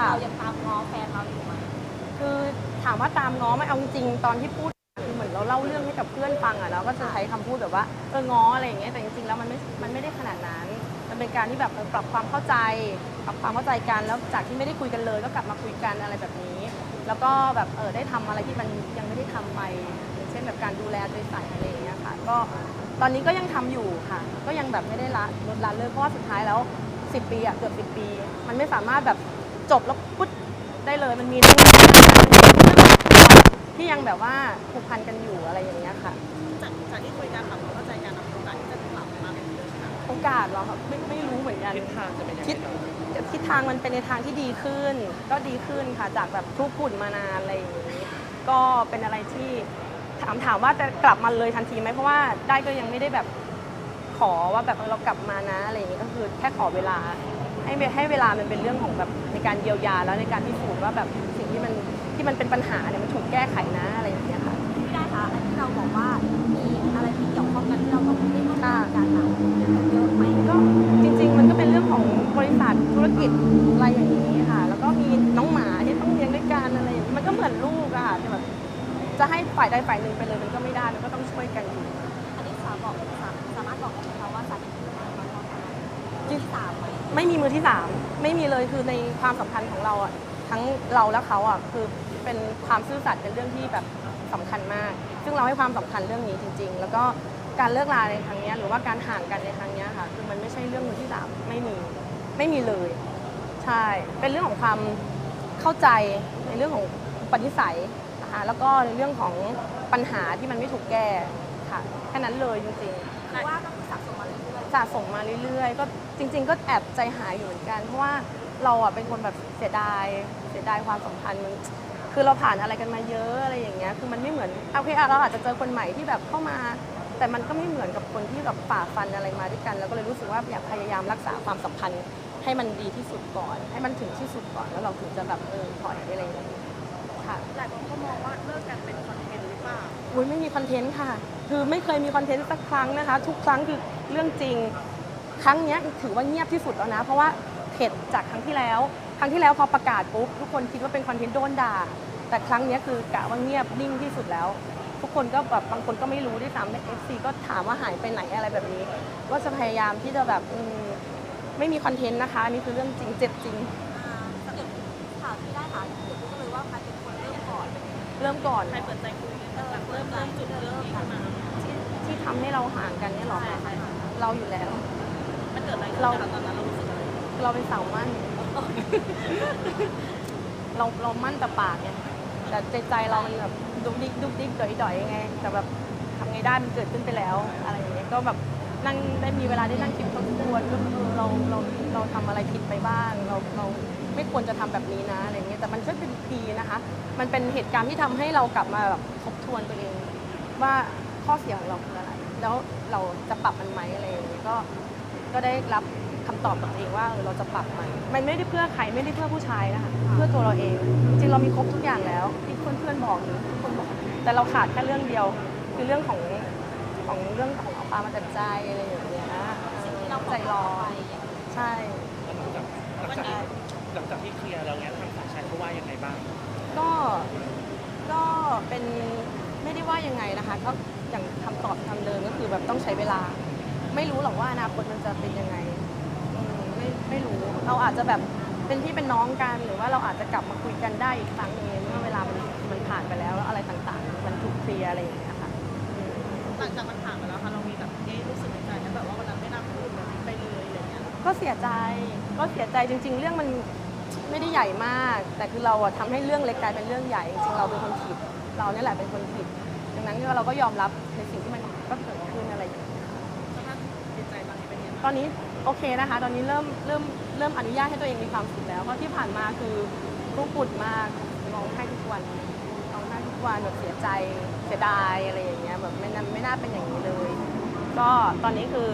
ค่ะ เรายังตามง้อแฟนเราอยู่ไหมคือถามว่าตามง้อไหมเอาจริงๆตอนที่พูดคือเหมือนเราเล่าเรื่องให้กับเพื่อนฟังอะเราก็จะใช้คำพูดแบบว่าเออง้ออะไรอย่างเงี้ยแต่จริงๆแล้วมันไม่มันไม่ได้ขนาดนั้น มันเป็นการที่แบบเออปรับความเข้าใจ ปรับความเข้าใจกันแล้วจากที่ไม่ได้คุยกันเลย ก็กลับมาคุยกันอะไรแบบนี้ แล้วก็แบบเออได้ทำอะไรที่มันยังไม่ได้ทำไปอย่างเช่นแบบการดูแลโดยใส่อะไรอย่างเงี้ยค่ะก็ตอนนี้ก็ยังทำอยู่ค่ะ ก็ยังแบบไม่ได้ละลดละเลิกเพราะว่าสุดท้ายแล้ว 10 ปีอะเกือบ 10 ปี มันไม่สามารถแบบ จบแล้วปุ๊บได้เลยมันมีเรื่องที่ยังแบบว่าผูกพันกันอยู่อะไรอย่างเงี้ยค่ะ จากจากที่คุยกันปรับความเข้าใจกันโอกาสที่จะกลับมาเป็นเพื่อนกันโอกาสเหรอครับไม่ไม่รู้เหมือนกัน ทิศทางจะเป็นยังไงคิดทิศทางมันเป็นในทางที่ดีขึ้น ก็ดีขึ้นค่ะจากแบบทุกข์ปุ่นมานานอะไรอย่างนี้ ก็เป็นอะไรที่ถามถามว่าจะกลับมาเลยทันทีไหมเพราะว่าได้ก็ยังไม่ได้แบบขอว่าแบบเออเรากลับมานะอะไรอย่างนี้ก็คือแค่ขอเวลา ให้เวให้เวลามันเป็นเรื่องของแบบในการเยียวยาแล้วในการพิสูจน์ว่าแบบสิ่งที่มันที่มันเป็นปัญหาเนี่ยมันถูกแก้ไขนะอะไรอย่างเงี้ยค่ะพี่ได้คะอันที่เราบอกว่ามีอะไรที่เกี่ยวข้องกันที่เราต้องได้ร่วมงานกันอะเยอะไหมก็จริง ๆ มันก็เป็นเรื่องของบริษัทธุรกิจอะไรอย่างนี้ค่ะ แล้วก็มีน้องหมาที่ต้องเลี้ยงด้วยกันอะไรอย่างนี้มันก็เหมือนลูกอะค่ะแต่แบบจะให้ฝ่ายใดฝ่ายหนึ่งไปเลยมันก็ไม่ได้มันก็ต้องช่วยกันอยู่อันนี้สามบอกสามสามารถบอก ที่สามไหมไม่มีมือที่สามไม่มีเลยคือในความสัมพันธ์ของเราอะทั้งเราและเขาอะคือเป็นความซื่อสัตย์เป็นเรื่องที่แบบสำคัญมาก ซึ่งเราให้ความสำคัญเรื่องนี้จริง ๆ แล้วก็การเลิกลาในครั้งนี้หรือว่าการห่างกันในครั้งนี้ค่ะ คือมันไม่ใช่เรื่องมือที่สามไม่มีไม่มีเลย ใช่เป็นเรื่องของความเข้าใจในเรื่องของปนิสัยนะคะแล้วก็ในเรื่องของปัญหาที่มันไม่ถูกแก้ค่ะแค่นั้นเลยจริงๆ สะสมมาเรื่อยๆ ก็จริง ๆ ก็แอบใจหายอยู่เหมือนกัน เพราะว่าเราอะเป็นคนแบบเสียดาย เสียดายความสัมพันธ์มันคือเราผ่านอะไรกันมาเยอะอะไรอย่างเงี้ย คือมันไม่เหมือนโอเคอะเราอาจจะเจอคนใหม่ที่แบบเข้ามา แต่มันก็ไม่เหมือนกับคนที่แบบฝ่าฟันอะไรมาด้วยกัน แล้วก็เลยรู้สึกว่าอยากพยายามรักษาความสัมพันธ์ให้มันดีที่สุดก่อน ให้มันถึงที่สุดก่อน แล้วเราถึงจะแบบเออถอยอะไรอย่างเงี้ย ค่ะ หลายคนก็มองว่าเลิกกันเป็นคอนเทนต์หรือเปล่าอุ้ยไม่มีคอนเทนต์ค่ะ คือไม่เคยมีคอนเทนต์สักครั้งนะคะ ทุกครั้งคือเรื่องจริง ครั้งเนี้ยถือว่าเงียบที่สุดแล้วนะ เพราะว่าเข็ดจากครั้งที่แล้ว ครั้งที่แล้วพอประกาศปุ๊บทุกคนคิดว่าเป็นคอนเทนต์โดนด่า แต่ครั้งเนี้ยคือกะว่าเงียบนิ่งที่สุดแล้ว ทุกคนก็แบบบางคนก็ไม่รู้ด้วยซ้ำในเอฟซีก็ถามว่าหายไปไหนอะไรแบบนี้ ก็จะพยายามที่จะแบบอืมไม่มีคอนเทนต์นะคะอันนี่คือเรื่องจริงเจ็บจริง เริ่มก่อนใครเปิดใจคุยกันแบบเริ่มเริ่มจุดเริ่มขึ้นมาที่ที่ทำให้เราห่างกันเนี่ยหรอใช่คะใช่ค่ะเราอยู่แล้ว มันเกิดอะไรขึ้นเรากับเราตอนนั้นเรารู้สึกอะไรเราเป็นสาวมั่น เราเรามั่นแต่ปากไงแต่ใจใจเรามันแบบดุกดิกดุกดิกดอยดอยๆไง แต่แบบทำไงได้มันเกิดขึ้นไปแล้ว อะไรอย่างเงี้ยก็แบบ นั่งได้มีเวลาได้นั่งคิดทบทวนว่าเออเราเราเราทำอะไรผิดไปบ้าง เราเราไม่ควรจะทำแบบนี้นะอะไรเงี้ยแต่มันก็เป็นดีนะคะ มันเป็นเหตุการณ์ที่ทำให้เรากลับมาแบบทบทวนตัวเอง ว่าข้อเสียของเราคืออะไร แล้วเราจะปรับมันไหมอะไรอย่างเงี้ยก็ก็ได้รับคำตอบกับตัวเองว่าเออเราจะปรับมันมันไม่ได้เพื่อใครไม่ได้เพื่อผู้ชายนะคะเพื่อตัวเราเอง จริงเรามีครบทุกอย่างแล้วที่เพื่อนๆบอกหรือทุกคนบอก แต่เราขาดแค่เรื่องเดียวคือเรื่องของ ของเรื่องของเอาปลามาจัดใจอะไรอย่างเงี้ยสิ่งที่เราใจอกรอไปใช่หลังจากหลังจากที่หลังจากที่เคลียร์แล้วเนี้ยทางฝ่ายชายเขาว่ายังไงบ้าง ก็ก็เป็นไม่ได้ว่ายังไงนะคะก็อย่างคำตอบคำเดิมก็คือแบบต้องใช้เวลา ไม่รู้หรอกว่าอนาคตมันจะเป็นยังไงไม่ไม่รู้เราอาจจะแบบเป็นพี่เป็นน้องกันหรือว่าเราอาจจะกลับมาคุยกันได้อีกครั้งนึงเมื่อเวลามันมันผ่านไปแล้วแล้วอะไรต่างๆ มันถูกเคลียร์อะไรอย่างเงี้ยค่ะหลังจากมัน ก็เสียใจก็เสียใจจริง ๆ เรื่องมันไม่ได้ใหญ่มาก แต่คือเราอะทำให้เรื่องเล็กกลายเป็นเรื่องใหญ่จริงๆเราเป็นคนผิด เราเนี่ยแหละเป็นคนผิด ดังนั้นเราก็ยอมรับในสิ่งที่มันก็เกิดขึ้นอะไรอย่างเงี้ยค่ะสภาพจิตใจตอนนี้เป็นยังไงตอนนี้โอเคนะคะ ตอนนี้เริ่มเริ่มเริ่มอนุญาตให้ตัวเองมีความสุขแล้ว เพราะที่ผ่านมาคือรุกปุดมากร้องไห้ทุกวันร้องไห้ทุกวันแบบเสียใจเสียดายอะไรอย่างเงี้ยแบบไม่น่าไม่น่าเป็นอย่างนี้เลย ก็ตอนนี้คือ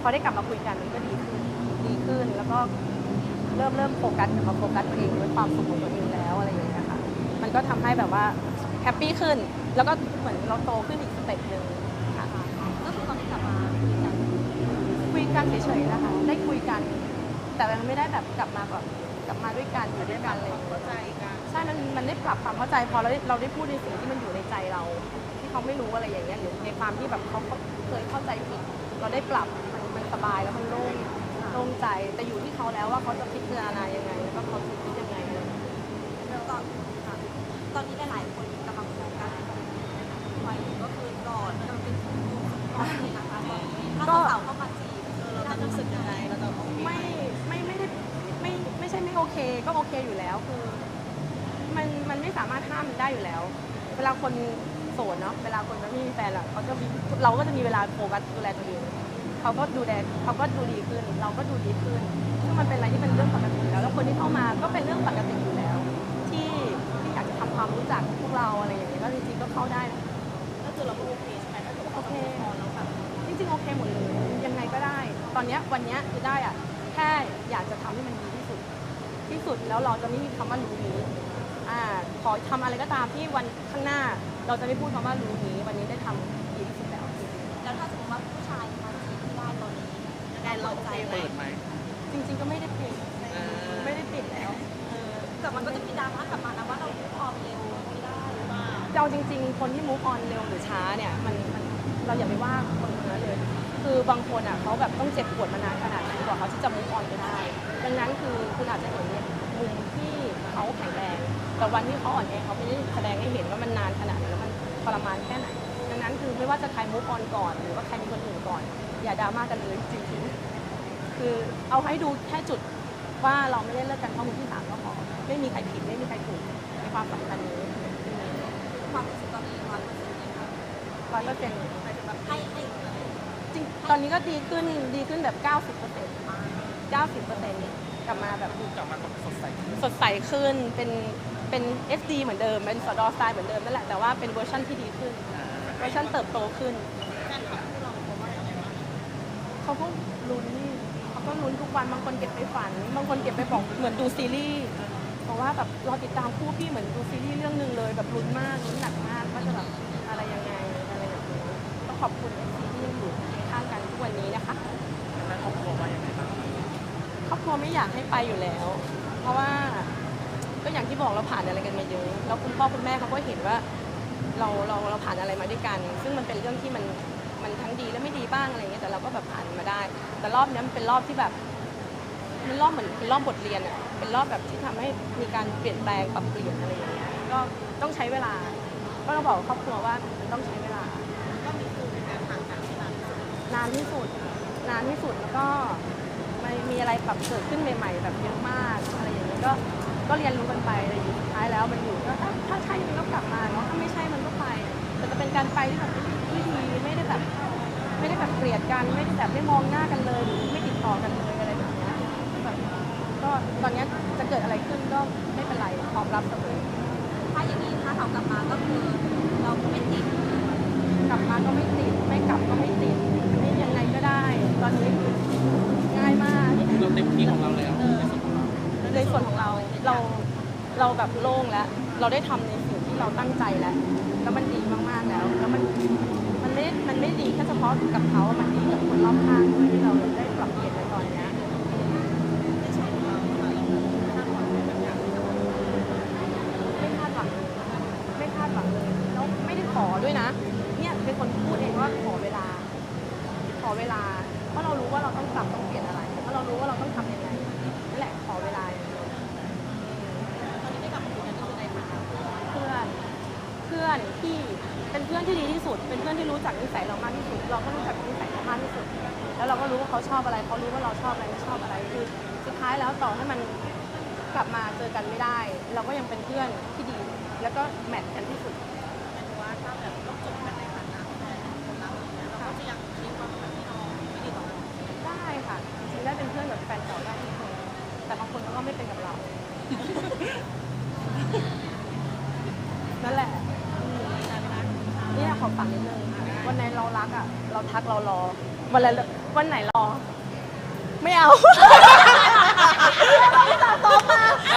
พอได้กลับมาคุยกันมันก็ดีขึ้นดีขึ้น แล้วก็เริ่มเริ่มโฟกัสกลับมาโฟกัสตัวเองด้วยความสุขของตัวเองแล้วอะไรอย่างเงี้ยค่ะมันก็ทำให้แบบว่าแฮปปี้ขึ้น แล้วก็เหมือนเราโตขึ้นอีกสเต็ปหนึ่งค่ะก็คือตอนนี้กลับมาคุยกันเฉยๆนะคะได้คุยกัน แต่มันไม่ได้แบบกลับมาแบบกลับมาด้วยกันอยู่ด้วยกันเลยเข้าใจกันใช่มันมันได้ปรับความเข้าใจพอเราเราได้พูดในสิ่งที่มันอยู่ในใจเรา ที่เขาไม่รู้อะไรอย่างเงี้ยหรือในความที่แบบเขาเคยเข้าใจผิดเราได้ปรับมัน สบายแล้วมันโล่งโล่งใจแต่อยู่ที่เขาแล้วว่าเขาจะพิจารณายังไงแล้วก็เขาจะคิดยังไงแล้วตอนค่ะตอนนี้หลายๆคนกำลังโฟกัสไปก็คือก่อนมันเป็นช่วงก่อนนะคะถ้าสาวเข้ามาจีบเราจะรู้สึกยังไงเราจะไม่ไม่ไม่ได้ไม่ไม่ใช่ไม่โอเคก็โอเคอยู่แล้วคือ มันมันไม่สามารถห้ามมันได้อยู่แล้ว เวลาคนโสดเนาะเวลาคนไม่มีแฟนอะเขาจะมีเราก็จะมีเวลาโฟกัสดูแลตัวเอง เขาก็ดูแลเขาก็ดูดีขึ้น เราก็ดูดีขึ้นซึ่งมันเป็นอะไรที่เป็นเรื่องปกติอยู่แล้วแล้วคนที่เข้ามาก็เป็นเรื่องปกติอยู่แล้ว ที่ที่อยากจะทำความรู้จักพวกเราอะไรอย่างเงี้ยก็จริงๆก็เข้าได้นะก็คือเราก็โอเคใช่ไหมถ้าเกิดว่าเขาจะพอแล้วแบบจริงๆโอเคหมดเลยยังไงก็ได้ ตอนเนี้ยวันเนี้ยคือได้อะแค่อยากจะทำให้มันดีที่สุด ที่สุดแล้วเราจะไม่มีคำว่ารู้นี้อ่าขอทำอะไรก็ตามที่วันข้างหน้า เราจะไม่พูดคำว่ารู้นี้ วันนี้ได้ทำ เราโอเคไหมเปิดไหมจริง ๆ ก็ไม่ได้ปิดอ่าไม่ได้ปิดแล้วเออแต่มันก็จะมีดราม่ากลับมานะว่าเราพอมเร็วไม่ได้หรือเปล่าเราจริง ๆ คนที่ move on เร็วหรือช้าเนี่ยมันมันเราอย่าไปว่าคนคนนั้นเลย คือบางคนอะเขาแบบต้องเจ็บปวดมานานขนาดไหนกว่าเขาที่จะ move on ไปได้ ดังนั้นคือคุณอาจจะเห็นเนี่ยมุมที่เขาแข็งแรง แต่วันที่เขาอ่อนแอเขาไม่ได้แสดงให้เห็นว่ามันนานขนาดไหนแล้วมันทรมานแค่ไหน ดังนั้นคือไม่ว่าจะใคร move on ก่อน หรือว่าใครมีคนอื่นก่อน อย่าดราม่ากันเลยจริงๆ คือเอาให้ดูแค่จุดว่าเราไม่ได้เลิกกันเพราะมือที่สามก็พอไม่มีใครผิดไม่มีใครถูกในความสัมพันธ์นี้ความรู้สึกตอนนี้ร้อยเปอร์เซ็นต์เลยค่ะร้อยเปอร์เซ็นต์ให้ให้จริงตอนนี้ก็ดีขึ้นดีขึ้นแบบ90เปอร์เซ็นต์90เปอร์เซ็นต์กลับมาแบบกลับมาสดใสสดใสขึ้นเป็นเป็น SD เหมือนเดิมเป็นสดอสไตล์เหมือนเดิมนั่นแหละแต่ว่าเป็นเวอร์ชันที่ดีขึ้นเวอร์ชันเติบโตขึ้นเขาว่ายังไงบ้างเขาก็ลุ้นนี่ ก็ลุ้นทุกวันบางคนเก็บไปฝัน บางคนเก็บไปบอกเหมือนดูซีรีส์เพราะว่าแบบรอติดตามคู่พี่เหมือนดูซีรีส์เรื่องหนึ่งเลยแบบลุ้นมากลุ้นหนักมากว่าจะแบบอะไรยังไงอะไรแบบนี้ต้องขอบคุณเอฟซีที่ยังอยู่ข้างกันทุกวันนี้นะคะแล้วครอบครัวว่ายังไงบ้างครอบครัวไม่อยากให้ไปอยู่แล้ว เพราะว่าก็อย่างที่บอกเราผ่านอะไรกันมาเยอะแล้วคุณพ่อคุณแม่เขาก็เห็นว่า เราเราเราผ่านอะไรมาด้วยกัน ซึ่งมันเป็นเรื่องที่มันมันทั้งดีและไม่ดีบ้างอะไรเงี้ยแต่เราก็แบบผ่านมา ได้ แต่รอบนี้มันเป็นรอบที่แบบ มันรอบเหมือนเป็นรอบบทเรียนอะเป็นรอบแบบที่ทำให้มีการเปลี่ยนแปลงปรับเปลี่ยนอะไรอย่างเงี้ย ก็ต้องใช้เวลา ก็ต้องบอกครอบครัวว่ามันต้องใช้เวลา ก็มีคือเป็นการห่างกันที่นานที่สุดนานที่สุด นานที่สุดแล้วก็มันมีอะไรปรับเกิดขึ้นใหม่ ๆ แบบเยอะมากอะไรอย่างเงี้ยก็ก็เรียนรู้กันไปอะไรอย่างเงี้ยสุดท้ายแล้วมันอยู่ก็ถ้าถ้าใช่มันก็กลับมาเนาะถ้าไม่ใช่มันก็ไป แต่จะเป็นการไปที่แบบที่ดีไม่ได้แบบ ไม่ได้แบบ เกลียดกันไม่ได้แบบไม่มองหน้ากันเลยหรือไม่ติดต่อกันเลยอะไรแบบเนี้ยแบบก็ตอนเนี้ยจะเกิดอะไรขึ้นก็ไม่เป็นไรพร้อมรับเสมอถ้าอย่างนี้ถ้าเขากลับมาก็คือเราไม่ติดกลับมาก็ไม่ติดไม่กลับก็ไม่ติดไม่ยังไงก็ได้ ตอนนี้คือง่ายมากก็คือเราเต็มที่ของเราแล้วในส่วนของเราในส่วนของเราเราเราแบบโล่งแล้ว เราได้ทำในสิ่งที่เราตั้งใจแล้ว แล้วมันดีมากๆแล้ว แล้วมันมันไม่มันไม่ ดีแค่เฉพาะกับเขาอะมันดีกับคนรอบข้างด้วยที่เราได้ปรับเปลี่ยนในตอนเนี้ยไม่คาดหวังไม่คาดหวังเลยไม่คาดหวังเลยแล้วไม่ได้ขอด้วยนะ เนี่ยเป็นคนพูดเองว่าขอเวลา ขอเวลา เพราะเรารู้ว่าเราต้องปรับต้องเปลี่ยนอะไร เพราะเรารู้ว่าเราต้องทำยังไงนั่นแหละขอเวลาอย่างเดียวตอนนี้ได้กลับมาคุยกันก็คือในฐานะเพื่อน เพื่อนพี่ เป็นเพื่อนที่ดีที่สุด เป็นเพื่อนที่รู้จักนิสัยเรามากที่สุด เราก็รู้จักนิสัยเขามากที่สุด แล้วเราก็รู้ว่าเขาชอบอะไรเขารู้ว่าเราชอบอะไรไม่ชอบอะไร คือสุดท้ายแล้วต่อให้มันกลับมาเจอกันไม่ได้ เราก็ยังเป็นเพื่อนที่ดี แล้วก็แมทกันที่สุด วันไหนวันไหนรอ ไม่เอา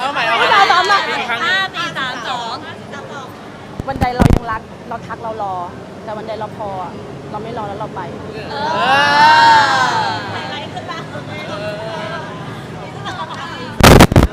เอาใหม่เอาไม่ใหม่ได้ซ้อมอะอีกครั้งหนึ่งสี่สามสองวันใดเรายังรัก เราทักเรารอ แต่วันใดเราพออะเราไม่รอแล้วเราไป เออ